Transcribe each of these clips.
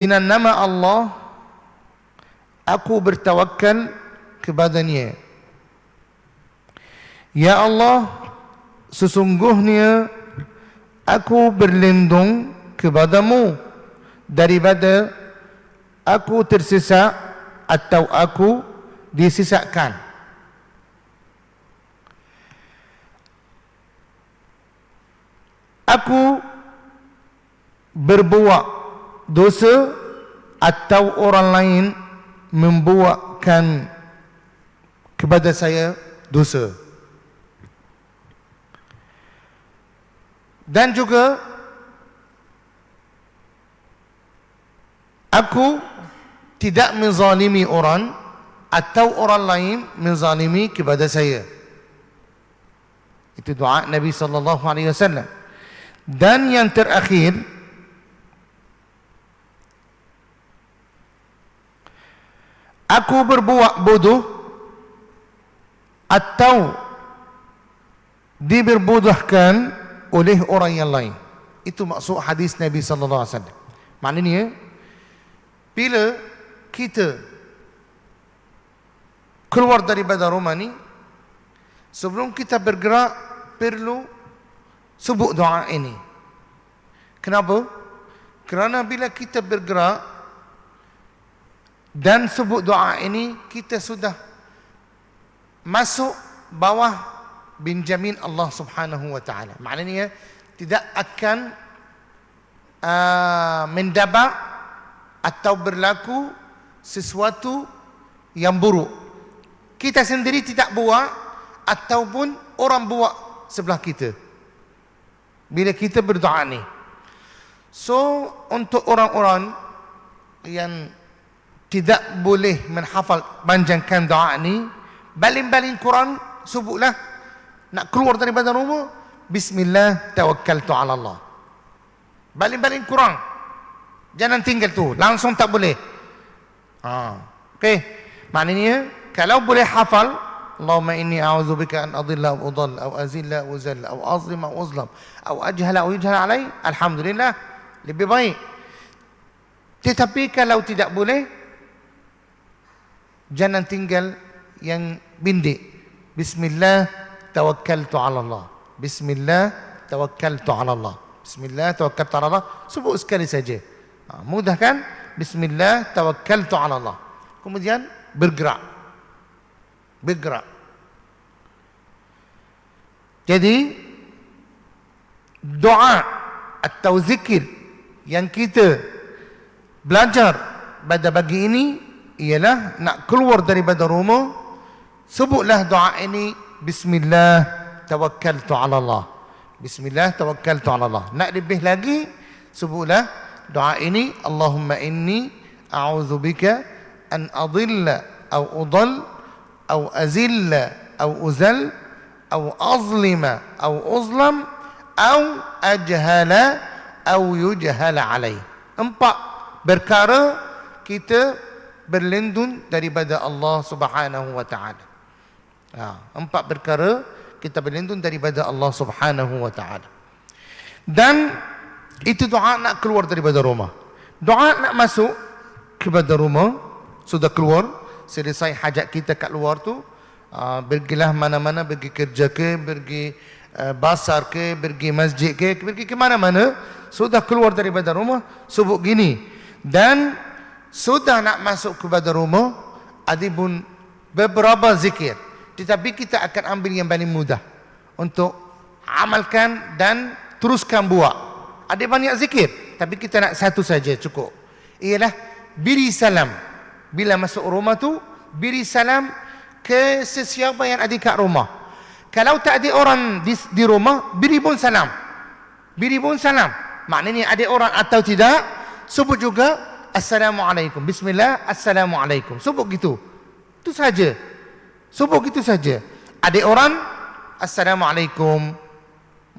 dengan nama Allah aku bertawakal kepadanya. Ya Allah sesungguhnya aku berlindung kepadamu daripada aku tersesat atau aku disesatkan aku berbuat dosa atau orang lain membuatkan kepada saya dosa. Dan juga aku tidak menzalimi orang atau orang lain menzalimi kepada saya. Itu doa Nabi sallallahu alaihi wasallam. Dan yang terakhir aku berbuat bodoh atau diberbodohkan oleh orang yang lain. Itu maksud hadis Nabi sallallahu alaihi wasallam. Maknanya bila kita keluar daripada rumah ni sebelum kita bergerak perlu sebut doa ini. Kenapa? Kerana bila kita bergerak dan sebut doa ini kita sudah masuk bawah Benjamin Allah Subhanahu wa taala. Maknanya tidak akan uh, mendapat atau berlaku sesuatu yang buruk. Kita sendiri tidak buat ataupun orang buat sebelah kita. Bila kita berdoa ni. So untuk orang-orang yang tidak boleh menghafal panjangkan doa ni, baling-baling Quran sebutlah nak keluar daripada rumah bismillah tawakkaltu ala Allah. Baling-baling kurang jangan tinggal tu langsung tak boleh. Ha okey. Maknanya kalau boleh hafal Allahumma inni a'udzubika an adilla wa udall aw azilla wa zalla aw azlima wa uzlam aw ajhala wa yujhala alai alhamdulillah lebih baik. Tetapi kalau tidak boleh jangan tinggal yang bindik bismillah tawakkaltu ala Allah. Bismillah tawakkaltu ala Allah. Bismillah tawakkaltu ala Allah. Sebut sekali saja. Ha, mudah kan? Bismillah tawakkaltu ala Allah. Kemudian bergerak. Bergerak. Jadi doa atau zikir yang kita belajar pada pagi ini ialah nak keluar daripada rumah sebutlah doa ini Bismillah tawakkaltu ala Allah. Bismillah tawakkaltu ala Allah. Nak lebih lagi sebutlah doa ini Allahumma inni a'udzubika an adilla aw udall aw azilla aw uzal aw azlima aw uzlam aw ajhala aw yujhala alai. Empat perkara kita berlindung daripada Allah Subhanahu wa taala. Ha, empat perkara kita berlindung daripada Allah Subhanahu wa taala. Dan itu doa nak keluar daripada rumah. Doa nak masuk kepada rumah sudah keluar selesai hajat kita kat luar tu uh, pergilah mana-mana pergi kerja ke pergi uh, basar ke pergi masjid ke pergi ke mana-mana sudah keluar daripada rumah sebut gini dan sudah nak masuk kepada rumah adibun beberapa zikir tetapi kita akan ambil yang paling mudah untuk amalkan dan teruskan buat. Ada banyak zikir, tapi kita nak satu saja cukup. Ialah beri salam. Bila masuk rumah tu, beri salam ke sesiapa yang ada kat rumah. Kalau tak ada orang di, di rumah, beri pun salam. Beri pun salam. Maknanya ada orang atau tidak, sebut juga Assalamualaikum. Bismillah, Assalamualaikum. Sebut gitu. Itu saja. Subuh gitu saja. Ada orang Assalamualaikum.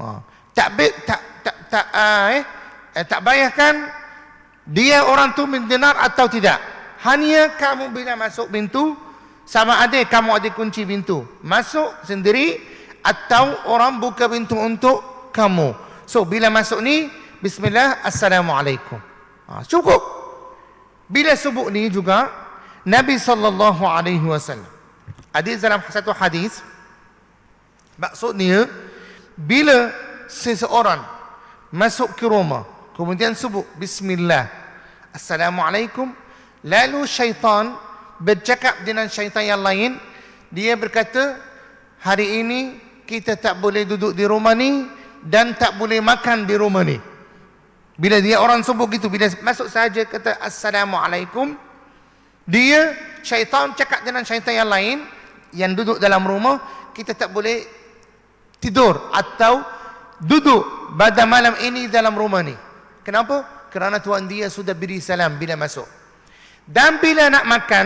Ha. Tak tak tak tak uh, eh, eh tak bayarkan dia orang tu mendengar atau tidak. Hanya kamu bila masuk pintu sama ada kamu ada kunci pintu. Masuk sendiri atau orang buka pintu untuk kamu. So bila masuk ni bismillah assalamualaikum. Ha, cukup. Bila subuh ni juga Nabi sallallahu alaihi wasallam. Ada dalam satu hadis maksudnya bila seseorang masuk ke rumah kemudian sebut bismillah. Assalamualaikum. Lalu syaitan bercakap dengan syaitan yang lain dia berkata hari ini kita tak boleh duduk di rumah ni dan tak boleh makan di rumah ni bila dia orang sebut gitu bila masuk saja kata assalamualaikum dia syaitan cakap dengan syaitan yang lain yang duduk dalam rumah kita tak boleh tidur atau duduk pada malam ini dalam rumah ni. Kenapa? Kerana tuan dia sudah beri salam bila masuk. Dan bila nak makan,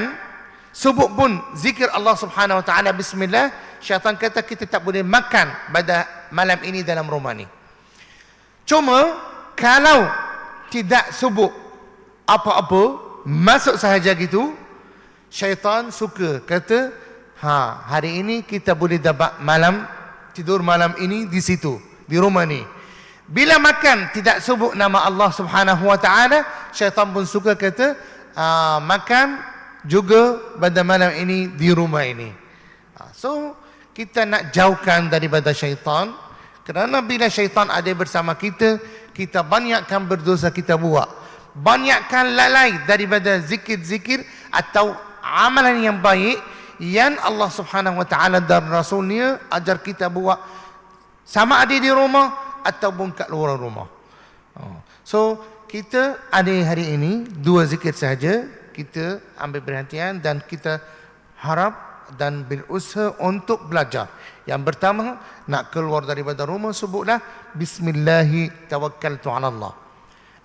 sebut pun zikir Allah Subhanahu Wa Taala bismillah, syaitan kata kita tak boleh makan pada malam ini dalam rumah ni. Cuma kalau tidak sebut apa-apa, masuk sahaja gitu, syaitan suka kata Ha, hari ini kita boleh dapat malam tidur malam ini di situ, di rumah ni. Bila makan tidak sebut nama Allah Subhanahu Wa Taala, syaitan pun suka kata uh, makan juga pada malam ini di rumah ini. Ha, so kita nak jauhkan daripada syaitan kerana bila syaitan ada bersama kita, kita banyakkan berdosa kita buat. Banyakkan lalai daripada zikir-zikir atau amalan yang baik yang Allah Subhanahu wa taala dan rasulnya ajar kita buat sama ada di rumah ataupun kat luar rumah. Oh. So kita ada hari ini dua zikir saja kita ambil perhatian dan kita harap dan berusaha untuk belajar. Yang pertama nak keluar daripada rumah sebutlah bismillah tawakkaltu ala Allah.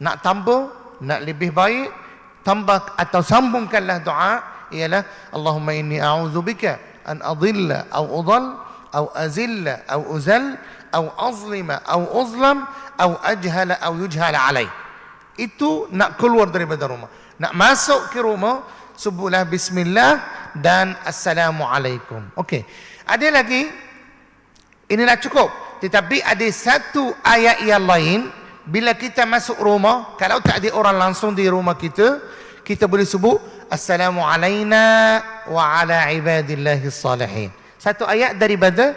Nak tambah, nak lebih baik tambah atau sambungkanlah doa ialah Allahumma inni a'udzubika an adilla aw udall aw azilla aw uzal aw azlima aw uzlam aw ajhala aw yujhala alai itu nak keluar daripada rumah nak masuk ke rumah sebutlah bismillah dan assalamu alaikum okey. Ada lagi? Ini nak cukup. Tetapi ada satu ayat yang lain. Bila kita masuk rumah kalau tak ada orang langsung di rumah kita kita boleh sebut assalamu alayna wa ala ibadillahi salihin. Satu ayat daripada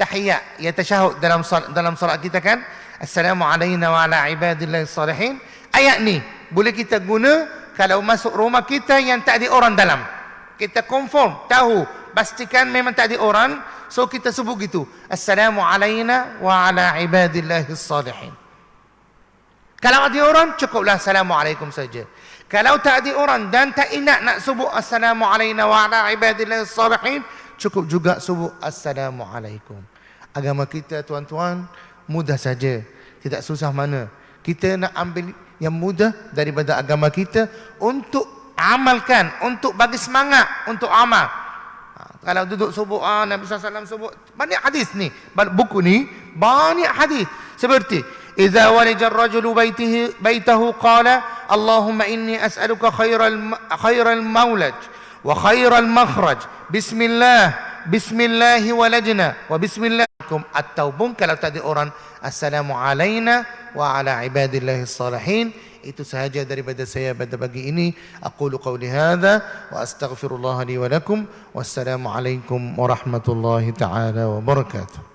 tahiyat ya tasyahud dalam dalam solat kita kan? Assalamu alayna wa ala ibadillahi salihin. Ayat ni boleh kita guna kalau masuk rumah kita yang tak ada orang dalam kita confirm tahu pastikan memang tak ada orang so kita sebut gitu assalamu alayna wa ala ibadillahi salihin kalau ada orang cukuplah assalamualaikum saja kalau tak ada orang dan tak ingat nak sebut Assalamualaikum wa ala ibadillah salihin, cukup juga sebut Assalamualaikum. Agama kita tuan-tuan mudah saja. Tidak susah mana. Kita nak ambil yang mudah daripada agama kita untuk amalkan, untuk bagi semangat untuk amal. Ha, kalau duduk sebut ah, Nabi SAW sebut banyak hadis ni. Buku ni banyak hadis. Seperti إذا ولج الرجل بيته, بيته قال اللهم إني أسألك خير, الم خير المولج وخير المخرج بسم الله بسم الله ولجنا وبسم الله التوبون kalau tadi orang Assalamu alayna wa ala ibadillahi salihin itu sahaja daripada saya pada pagi ini. Aqulu qawli hadha wa astaghfirullah li wa lakum. Wassalamu alaikum warahmatullahi taala wabarakatuh